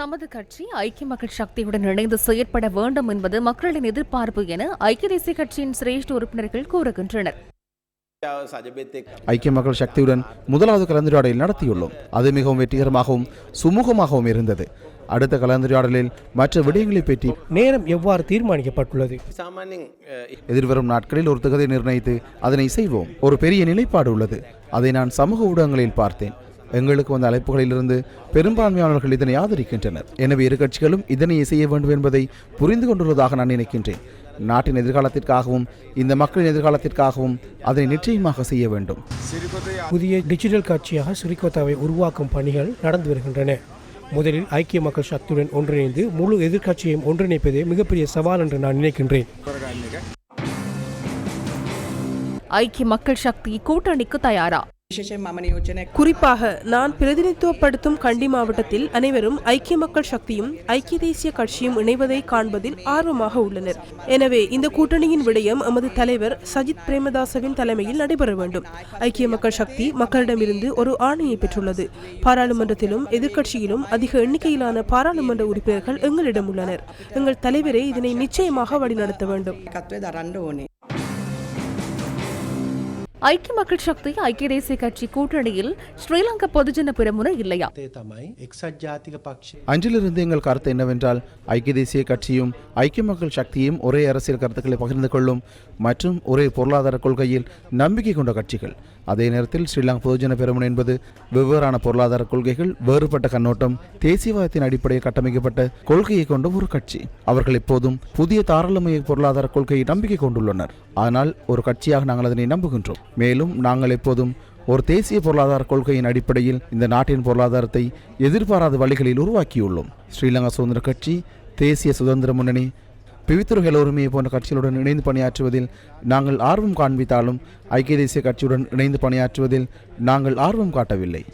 தமது கட்சி ஐக்கிய மக்கள் சக்தியுடன் இணைந்து செயற்பட வேண்டும் என்பது மக்களின் எதிர்பார்ப்பு என ஐக்கிய தேசிய கட்சியின் சிரேஷ்ட உறுப்பினர்கள் கூறுகின்றனர். ஐக்கிய மக்கள் சக்தியுடன் முதலாவது கலந்துரையாடல் நடத்தியுள்ளோம். அது மிகவும் வெற்றிகரமாகவும் சுமூகமாகவும் இருந்தது. அடுத்த கலந்துரையாடலில் மற்ற விடயங்களை பற்றி நேரம் எவ்வாறு தீர்மானிக்கப்பட்டுள்ளது? எதிர்வரும் நாட்களில் ஒரு தொகுதி நிர்ணயித்து அதனை செய்வோம். ஒரு பெரிய நிலைப்பாடு உள்ளது. அதை நான் சமூக ஊடகங்களில் பார்த்தேன். எங்களுக்கு வந்த அழைப்புகளிலிருந்து பெரும்பான்மையானவர்கள் இதனை ஆதரிக்கின்றனர். எனவே இரு கட்சிகளும் இதனை செய்ய வேண்டும் என்பதை புரிந்து கொண்டுள்ளதாக நான் நினைக்கின்றேன். நாட்டின் எதிர்காலத்திற்காகவும் இந்த மக்களின் எதிர்காலத்திற்காகவும் அதனை நிச்சயமாக செய்ய வேண்டும். புதிய டிஜிட்டல் கட்சியாக சிறிகோத்தாவை உருவாக்கும் பணிகள் நடந்து வருகின்றன. முதலில் ஐக்கிய மக்கள் சக்தியுடன் ஒன்றிணைந்து முழு எதிர்க்கட்சியையும் ஒன்றிணைப்பதே மிகப்பெரிய சவால் என்று நான் நினைக்கின்றேன். ஐக்கிய மக்கள் சக்தி கூட்டணிக்கு தயாரா? குறிப்பாக நான் பிரதிநிதித்துவப்படுத்தும் கண்டி மாவட்டத்தில் அனைவரும் ஐக்கிய மக்கள் சக்தியும் ஐக்கிய தேசிய கட்சியும் இணைவதை காண்பதில் ஆர்வமாக உள்ளனர். எனவே இந்த கூட்டணியின் விடயம் எமது தலைவர் சஜித் பிரேமதாசவின் தலைமையில் நடைபெற வேண்டும். ஐக்கிய மக்கள் சக்தி மக்களிடமிருந்து ஒரு ஆணையை பெற்றுள்ளது. பாராளுமன்றத்திலும் எதிர்க்கட்சியிலும் அதிக எண்ணிக்கையிலான பாராளுமன்ற உறுப்பினர்கள் எங்களிடம் உள்ளனர். எங்கள் தலைவரே இதனை நிச்சயமாக வழிநடத்த வேண்டும். ஐக்கிய மக்கள் சக்தி ஐக்கிய தேசிய கட்சி கூட்டணியில் ஸ்ரீலங்கா பொதுஜன பிரமுன இல்லையா? அஞ்சிலிருந்து எங்கள் கருத்து என்னவென்றால் ஐக்கிய தேசிய கட்சியும் ஐக்கிய மக்கள் சக்தியும் ஒரே அரசியல் கருத்துக்களை பகிர்ந்து கொள்ளும் மற்றும் ஒரே பொருளாதார கொள்கையில் நம்பிக்கை கொண்ட கட்சிகள். அதே நேரத்தில் ஸ்ரீலங்கா பொதுஜன பெருமன் என்பது வெவ்வேறான பொருளாதார கொள்கைகள் வேறுபட்ட கண்ணோட்டம் தேசியவாதத்தின் அடிப்படையில் கட்டமைக்கப்பட்ட கொள்கையை கொண்ட ஒரு கட்சி. அவர்கள் எப்போதும் புதிய தாராளமய பொருளாதார கொள்கையை நம்பிக்கை கொண்டுள்ளனர். ஆனால் ஒரு கட்சியாக நாங்கள் அதனை நம்புகின்றோம். மேலும் நாங்கள் எப்போதும் ஒரு தேசிய பொருளாதார கொள்கையின் அடிப்படையில் இந்த நாட்டின் பொருளாதாரத்தை எதிர்பாராத வழிகளில் உருவாக்கியுள்ளோம். ஸ்ரீலங்கா சுதந்திர கட்சி தேசிய சுதந்திர முன்னணி பிவித்துரு ஹெலோருமே போன்ற கட்சிகளுடன் இணைந்து பணியாற்றுவதில் நாங்கள் ஆர்வம் காண்பித்தாலும் ஐக்கிய தேசிய கட்சியுடன் இணைந்து பணியாற்றுவதில் நாங்கள் ஆர்வம் காட்டவில்லை.